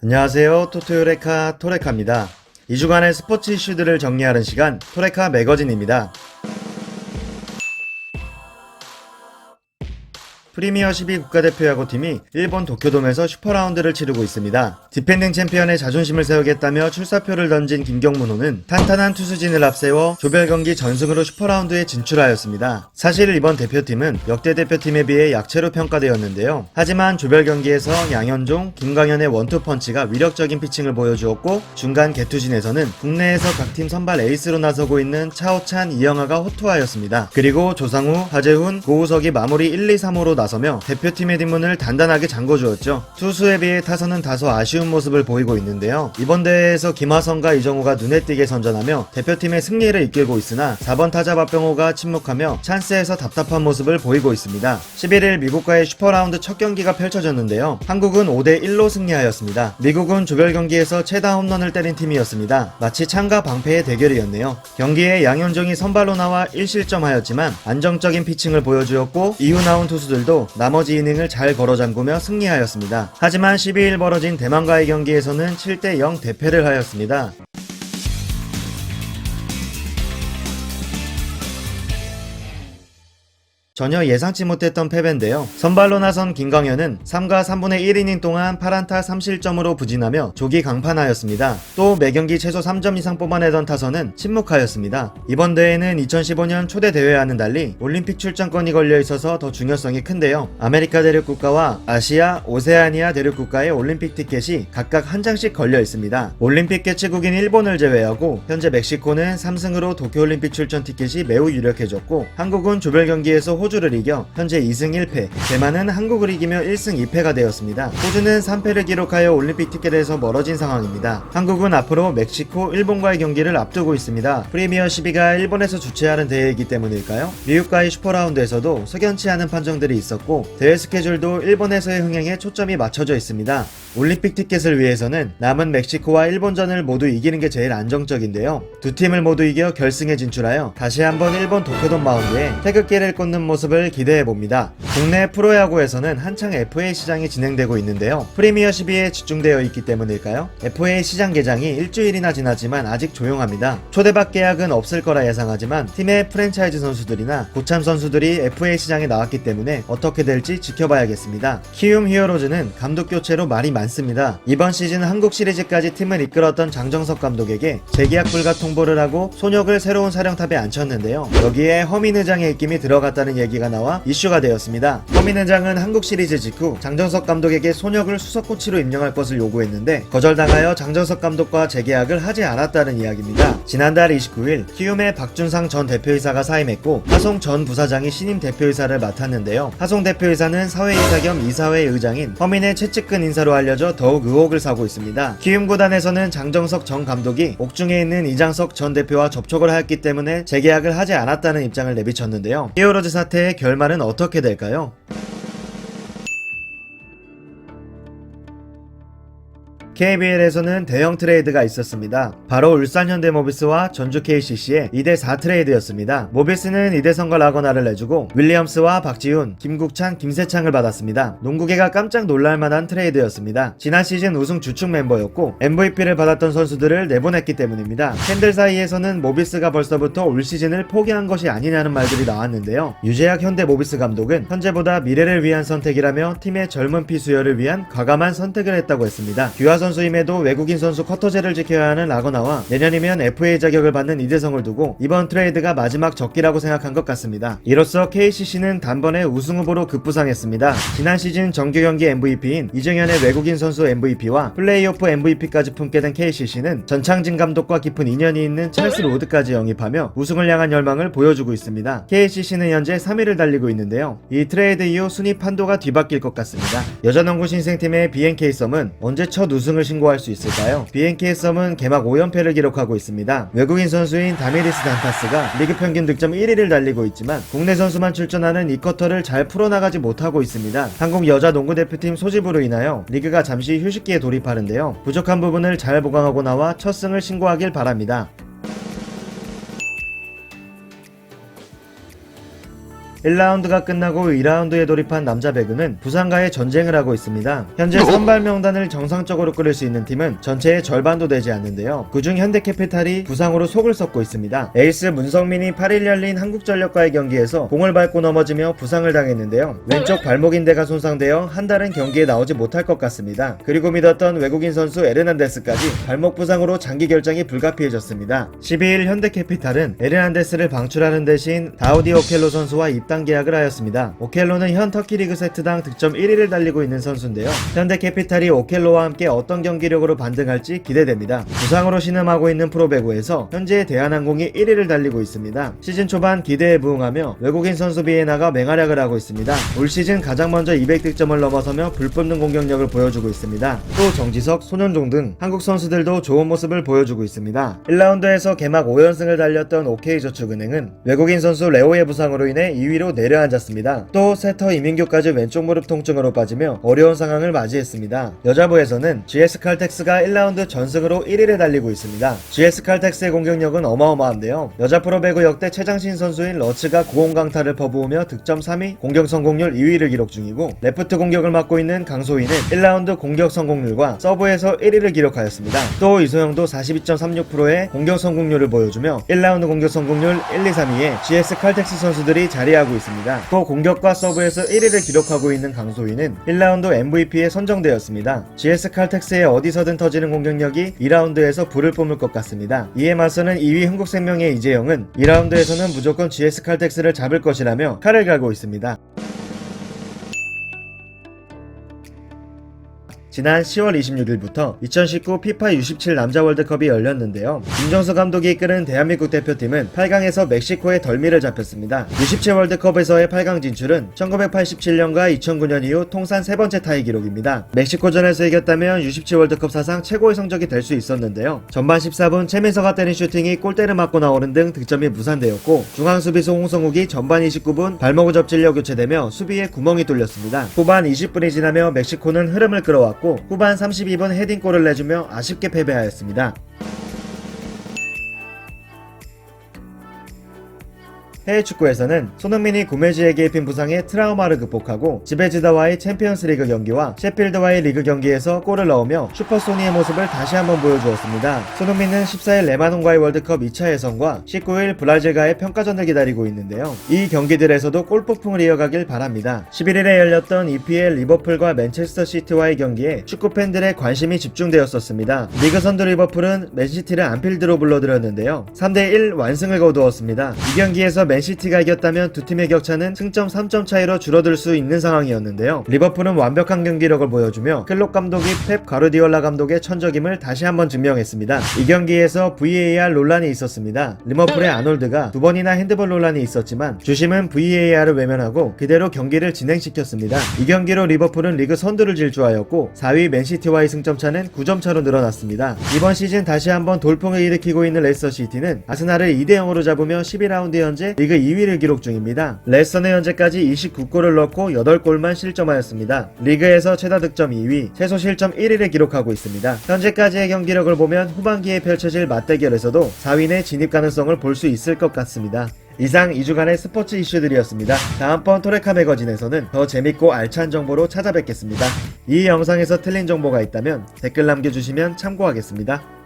안녕하세요. 토토요레카 토레카입니다. 2주간의 스포츠 이슈들을 정리하는 시간 토레카 매거진입니다. 프리미어 12 국가대표 야구팀이 일본 도쿄돔에서 슈퍼라운드를 치르고 있습니다. 디펜딩 챔피언의 자존심을 세우겠다며 출사표를 던진 김경문호는 탄탄한 투수진을 앞세워 조별 경기 전승으로 슈퍼라운드에 진출하였습니다. 사실 이번 대표팀은 역대 대표팀에 비해 약체로 평가되었는데요. 하지만 조별 경기에서 양현종, 김광현의 원투펀치가 위력적인 피칭을 보여주었고 중간 개투진에서는 국내에서 각 팀 선발 에이스로 나서고 있는 차오찬, 이영하가 호투하였습니다. 그리고 조상우, 하재훈, 고우석이 마무리 1, 2, 3호로 나서 며 대표팀의 뒷문을 단단하게 잠궈주었죠. 투수에 비해 타선은 다소 아쉬운 모습을 보이고 있는데요. 이번 대회에서 김하성과 이정우가 눈에 띄게 선전하며 대표팀의 승리를 이끌고 있으나 4번 타자 박병호가 침묵하며 찬스에서 답답한 모습을 보이고 있습니다. 11일 미국과의 슈퍼라운드 첫 경기가 펼쳐졌는데요. 한국은 5대1로 승리하였습니다. 미국은 조별 경기에서 최다 홈런을 때린 팀이었습니다. 마치 창과 방패의 대결이었네요. 경기에 양현종이 선발로 나와 1실점하였지만 안정적인 피칭을 보여주었고 이후 나온 투수들도 나머지 이닝을 잘 걸어 잠그며 승리하였습니다. 하지만 12일 벌어진 대만과의 경기에서는 7대0 대패를 하였습니다. 전혀 예상치 못했던 패배인데요. 선발로 나선 김광현은 3과 3분의 1이닝 동안 8안타 3실점으로 부진하며 조기 강판하였습니다. 또 매경기 최소 3점 이상 뽑아내던 타선은 침묵하였습니다. 이번 대회는 2015년 초대 대회와는 달리 올림픽 출전권이 걸려 있어서 더 중요성이 큰데요. 아메리카 대륙 국가와 아시아, 오세아니아 대륙 국가의 올림픽 티켓이 각각 한 장씩 걸려 있습니다. 올림픽 개최국인 일본을 제외하고 현재 멕시코는 3승으로 도쿄올림픽 출전 티켓이 매우 유력해졌고 한국은 조별 경기에서 호 주를 이겨 현재 2승 1패, 대만은 한국을 이기며 1승 2패가 되었습니다. 호주는 3패를 기록하여 올림픽 티켓에서 멀어진 상황입니다. 한국은 앞으로 멕시코, 일본과의 경기를 앞두고 있습니다. 프리미어 12가 일본에서 주최하는 대회이기 때문일까요? 미국과의 슈퍼라운드에서도 석연치 않은 판정들이 있었고 대회 스케줄도 일본에서의 흥행에 초점이 맞춰져 있습니다. 올림픽 티켓을 위해서는 남은 멕시코와 일본전을 모두 이기는 게 제일 안정적인데요. 두 팀을 모두 이겨 결승에 진출하여 다시 한번 일본 도쿄돔 마운드에 태극기를 꽂는 모습 을 기대해 봅니다. 국내 프로야구에서는 한창 FA 시장이 진행되고 있는데요. 프리미어 12에 집중되어 있기 때문일까요? FA 시장 개장이 일주일이나 지났지만 아직 조용합니다. 초대박 계약은 없을 거라 예상하지만 팀의 프랜차이즈 선수들이나 고참 선수들이 FA 시장에 나왔기 때문에 어떻게 될지 지켜봐야겠습니다. 키움 히어로즈는 감독 교체로 말이 많습니다. 이번 시즌 한국 시리즈까지 팀을 이끌었던 장정석 감독에게 재계약 불가 통보를 하고 손혁을 새로운 사령탑에 앉혔는데요. 여기에 허민 의장의 입김이 들어갔다는 얘기 가 나와 이슈가 되었습니다. 허민의장은 한국 시리즈 직후 장정석 감독에게 손혁을 수석 코치로 임명할 것을 요구했는데 거절당하여 장정석 감독과 재계약을 하지 않았다는 이야기입니다. 지난달 29일 키움의 박준상 전 대표이사가 사임했고 하송 전 부사장이 신임 대표이사를 맡았는데요. 하송 대표이사는 사회이사 겸 이사회 의장인 허민의 최측근 인사로 알려져 더욱 의혹을 사고 있습니다. 키움 구단에서는 장정석 전 감독이 옥중에 있는 이장석 전 대표와 접촉을 하였기 때문에 재계약을 하지 않았다는 입장을 내비쳤는데요. 히어로즈 사태 의 결말은 어떻게 될까요? KBL에서는 대형 트레이드가 있었습니다. 바로 울산 현대모비스와 전주 KCC의 2대4 트레이드였습니다. 모비스는 이대성과 라거나를 내주고 윌리엄스와 박지훈, 김국찬, 김세창을 받았습니다. 농구계가 깜짝 놀랄만한 트레이드였습니다. 지난 시즌 우승 주축 멤버였고 MVP를 받았던 선수들을 내보냈기 때문입니다. 팬들 사이에서는 모비스가 벌써부터 올 시즌을 포기한 것이 아니냐는 말들이 나왔는데요. 유재학 현대 모비스 감독은 현재보다 미래를 위한 선택이라며 팀의 젊은 피 수혈을 위한 과감한 선택을 했다고 했습니다. 귀화 선 수임에도 외국인 선수 커터제를 지켜야 하는 라거나와 내년이면 FA 자격을 받는 이대성을 두고 이번 트레이드가 마지막 적기라고 생각한 것 같습니다. 이로써 KCC는 단번에 우승 후보로 급부상했습니다. 지난 시즌 정규 경기 MVP인 이정현의 외국인 선수 MVP와 플레이오프 MVP까지 품게 된 KCC는 전창진 감독과 깊은 인연이 있는 찰스 로드까지 영입하며 우승을 향한 열망을 보여주고 있습니다. KCC는 현재 3위를 달리고 있는데요. 이 트레이드 이후 순위 판도가 뒤바뀔 것 같습니다. 여자농구 신생팀의 BNK 썸은 언제 첫 우승을 신고할 수 있을까요? BNK 썸은 개막 5연패를 기록하고 있습니다. 외국인 선수인 다미리스 단타스가 리그 평균 득점 1위를 달리고 있지만 국내 선수만 출전하는 이 쿼터를 잘 풀어나가지 못하고 있습니다. 한국 여자 농구 대표팀 소집으로 인하여 리그가 잠시 휴식기에 돌입하는데요. 부족한 부분을 잘 보강하고 나와 첫 승을 신고하길 바랍니다. 1라운드가 끝나고 2라운드에 돌입한 남자 배구는 부상과의 전쟁을 하고 있습니다. 현재 선발 명단을 정상적으로 꾸릴 수 있는 팀은 전체의 절반도 되지 않는데요. 그중 현대캐피탈이 부상으로 속을 썩고 있습니다. 에이스 문성민이 8일 열린 한국전력과의 경기에서 공을 밟고 넘어지며 부상을 당했는데요. 왼쪽 발목인대가 손상되어 한 달은 경기에 나오지 못할 것 같습니다. 그리고 믿었던 외국인 선수 에르난데스까지 발목 부상으로 장기 결정이 불가피해졌습니다. 12일 현대캐피탈은 에르난데스를 방출하는 대신 다우디 오켈로 선수와 입단 계약을 하였습니다. 오켈로는 현 터키 리그 세트당 득점 1위를 달리고 있는 선수인데요. 현대 캐피탈이 오켈로와 함께 어떤 경기력으로 반등할지 기대됩니다. 부상으로 신음하고 있는 프로배구에서 현재 대한항공이 1위를 달리고 있습니다. 시즌 초반 기대에 부응하며 외국인 선수 비에 나가 맹활약을 하고 있습니다. 올 시즌 가장 먼저 200득점을 넘어서며 불붙는 공격력을 보여주고 있습니다. 또 정지석, 손현종 등 한국 선수들도 좋은 모습을 보여주고 있습니다. 1라운드에서 개막 5연승을 달렸던 OK저축은행은 외국인 선수 레오의 부상으로 인해 2위 로 내려앉았습니다. 또 세터 이민규까지 왼쪽 무릎 통증으로 빠지며 어려운 상황을 맞이했습니다. 여자부에서는 GS 칼텍스가 1라운드 전승으로 1위를 달리고 있습니다. GS 칼텍스의 공격력은 어마어마한데요. 여자 프로배구 역대 최장신 선수인 러츠가 고공 강타를 퍼부으며 득점 3위, 공격 성공률 2위를 기록 중이고 레프트 공격을 맡고 있는 강소희는 1라운드 공격 성공률과 서브에서 1위를 기록하였습니다. 또 이소영도 42.36%의 공격 성공률을 보여주며 1라운드 공격 성공률 1, 2, 3위에 GS 칼텍스 선수들이 자리하고 있습니다. 또 공격과 서브에서 1위를 기록하고 있는 강소희는 1라운드 MVP에 선정되었습니다. GS 칼텍스의 어디서든 터지는 공격력이 2라운드에서 불을 뿜을 것 같습니다. 이에 맞서는 2위 흥국생명의 이재영은 2라운드에서는 무조건 GS 칼텍스를 잡을 것이라며 칼을 갈고 있습니다. 지난 10월 26일부터 2019 피파 U17 남자 월드컵이 열렸는데요. 김정수 감독이 이끄는 대한민국 대표팀은 8강에서 멕시코에 덜미를 잡혔습니다. U17 월드컵에서의 8강 진출은 1987년과 2009년 이후 통산 세 번째 타이 기록입니다. 멕시코전에서 이겼다면 U17 월드컵 사상 최고의 성적이 될 수 있었는데요. 전반 14분 최민서가 때린 슈팅이 골대를 맞고 나오는 등 득점이 무산되었고 중앙 수비수 홍성욱이 전반 29분 발목을 접질려 교체되며 수비에 구멍이 뚫렸습니다. 후반 20분이 지나며 멕시코는 흐름을 끌어왔고 후반 32분 헤딩골을 내주며 아쉽게 패배하였습니다. 해외 축구에서는 손흥민이 구메지에게 입힌 부상의 트라우마를 극복하고 지베지다와의 챔피언스리그 경기와 셰필드와의 리그 경기에서 골을 넣으며 슈퍼소니의 모습을 다시 한번 보여주었습니다. 손흥민은 14일 레바논과의 월드컵 2차 예선과 19일 브라질과의 평가전을 기다리고 있는데요. 이 경기들에서도 골폭풍을 이어가길 바랍니다. 11일에 열렸던 EPL 리버풀과 맨체스터 시티와의 경기에 축구 팬들의 관심이 집중되었었습니다. 리그 선두 리버풀은 맨시티를 안필드로 불러들였는데요. 3대1 완승을 거두었습니다. 이 경기에서 맨 시티가 이겼다면 두 팀의 격차는 승점 3점 차이로 줄어들 수 있는 상황이었는데요. 리버풀은 완벽한 경기력을 보여주며 클롭 감독이 펩 가르디올라 감독의 천적임을 다시 한번 증명했습니다. 이 경기에서 VAR 논란이 있었습니다. 리버풀의 아놀드가 두 번이나 핸드볼 논란이 있었지만 주심은 VAR을 외면하고 그대로 경기를 진행시켰습니다. 이 경기로 리버풀은 리그 선두를 질주하였고 4위 맨시티와의 승점 차는 9점 차로 늘어났습니다. 이번 시즌 다시 한번 돌풍을 일으키고 있는 레스터 시티는 아스날을 2대 0으로 잡으며 12라운드 현재 리그 2위를 기록 중입니다. 레스터는 현재까지 29골을 넣고 8골만 실점하였습니다. 리그에서 최다 득점 2위, 최소 실점 1위를 기록하고 있습니다. 현재까지의 경기력을 보면 후반기에 펼쳐질 맞대결에서도 4위 내 진입 가능성을 볼 수 있을 것 같습니다. 이상 2주간의 스포츠 이슈들이었습니다. 다음번 토레카 매거진에서는 더 재밌고 알찬 정보로 찾아뵙겠습니다. 이 영상에서 틀린 정보가 있다면 댓글 남겨주시면 참고하겠습니다.